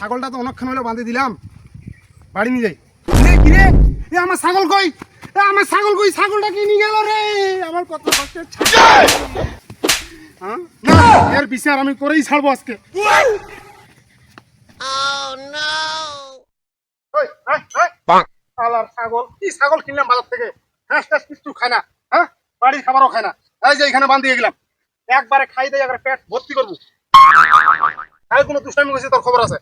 ছাগলটা তো অনেকক্ষণ হলো বাঁধে দিলাম। বাড়ি নিয়ে যাই। রে কি রে এ আমার ছাগল কই? এ আমার ছাগল কই? ছাগলটা কি নিয়ে গেল রে? আমার কত কষ্টের হ্যাঁ? না এর বিচার আমি করেই ছাড়বো আজকে। এই, ছাগল। কি ছাগল কিনলাম বাজার থেকে? হ্যাঁ ট্যাস কিছু খায় না হ্যাঁ? বাড়ির খাবারও খায় না। এই যে এখানে বান্ধিয়ে গেলাম। একবারে খাই দেয় একবারে পেট ভর্তি করব। তাই কোনো দুষ্টামি হয়েছে তোর খবর আছে?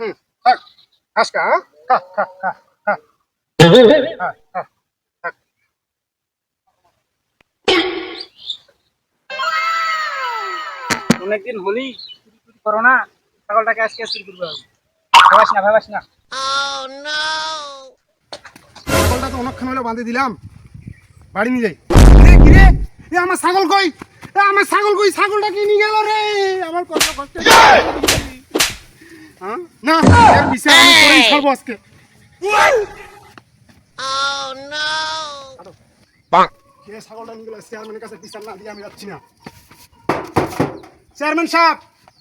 হুম। অনেকদিন হলি চুরি টুরি করো না, ছাগলটাকে আজকে চুরি করব ভাবাস না ভাবাস না। ছাগলটা তো অনেকক্ষণ হলো বাঁধে দিলাম। বাড়ি নিয়ে যাই। আমার ছাগল কই? আমার ছাগল কই? ছাগলটা কি নিয়ে গেল রে। আমার কত কষ্ট হ্যাঁ? না এর বিচার আমি করেই ছাড়বো আজকে। কে ছাগলটা নিয়ে গেল? চেয়ারম্যানের কাছে বিচার না দিয়ে আমি যাচ্ছি না। চেয়ারম্যান সাহেব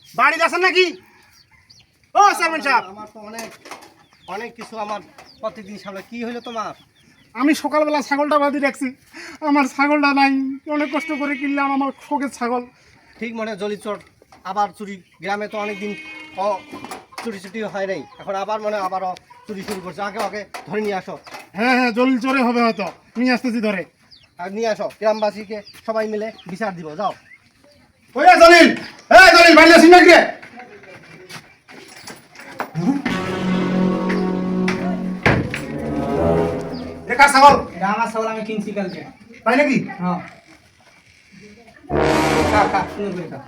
বাড়িতে আছেন নাকি? ও চেয়ারম্যান সাহেব। আমার তো অনেক অনেক কিছু আমার প্রতিদিন সামনে কি হইল তোমার? আমি সকালবেলা ছাগলটা বাঁধি রাখছি। আমার ছাগলটা নাই। অনেক কষ্ট করে কিনলাম আমার শোকের ছাগল। ঠিক মনে জলি চোর আবার চুরি। গ্রামে তো অনেক দিন ও চুরি চুটি হয় নাই। এখন আবার মনে হয় আবারও চুরি শুরু করছে। আগে আগে ধরে নিয়ে আসো। হ্যাঁ হ্যাঁ জলিল চোরে হবে হয়তো। নিয়ে আসতেছি ধরে। আর নিয়ে আসো। গ্রামবাসীকে সবাই মিলে বিচার দিব। যাও। ওই জলিল! এই জলিল বাড়ি নাকি কার ছাগল? এটা আমার ছাগল আমি কিনছি কালকে। তাই নাকি? হ্যাঁ। খা খা সুন্দর করে খা।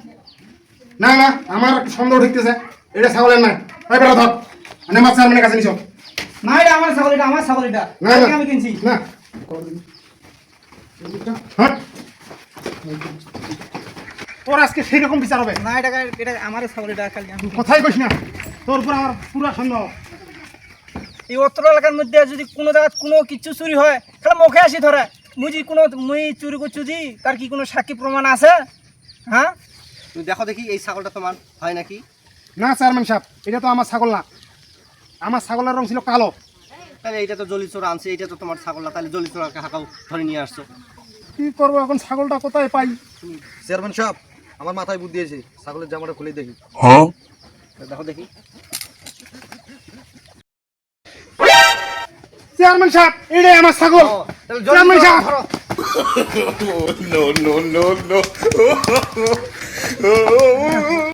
না না আমার একটু সন্দেহ ঢুকতেছে। এটা ছাগলের নাই। ওই বেটা ধর। মানে কাছে নিছো। না এটা আমার ছাগল এটা আমার ছাগল এটা। না না। আমি কিনছি। না। হট তোর আজকে সেই রকম বিচার হবে। না এটা এটা আমার ছাগল এটা কালকে কথাই কইস না। তোর উপর আমার পুরো সন্দেহ। এই অত্র এলাকার মধ্যে যদি কোনো জায়গায় কোনো কিছু চুরি হয় তাহলে মুখে আসি ধরে। মুই যদি কোনো মুই চুরি করছি যে তার কি কোনো সাক্ষী প্রমাণ আছে? হ্যাঁ? তুমি দেখো দেখি এই ছাগলটা তোমার হয় নাকি? না চেয়ারম্যান সাহেব এটা তো আমার ছাগল না। আমার ছাগলের রং ছিল কালো। তাহলে এইটা তো জলি চোর আনছে এটা তো তোমার ছাগল না। তাহলে জলি চোরকে হাঁকাও ধরে নিয়ে আসছো। কি করব এখন? ছাগলটা কোথায় পাই? চেয়ারম্যান সাহেব আমার মাথায় বুদ্ধি আছে। ছাগলের জামাটা খুলে দেখি। দেখো দেখি। চেয়ারম্যান সাহেব এটাই আমার ছাগল চেয়ারম্যান সাহেব no, no, no, no.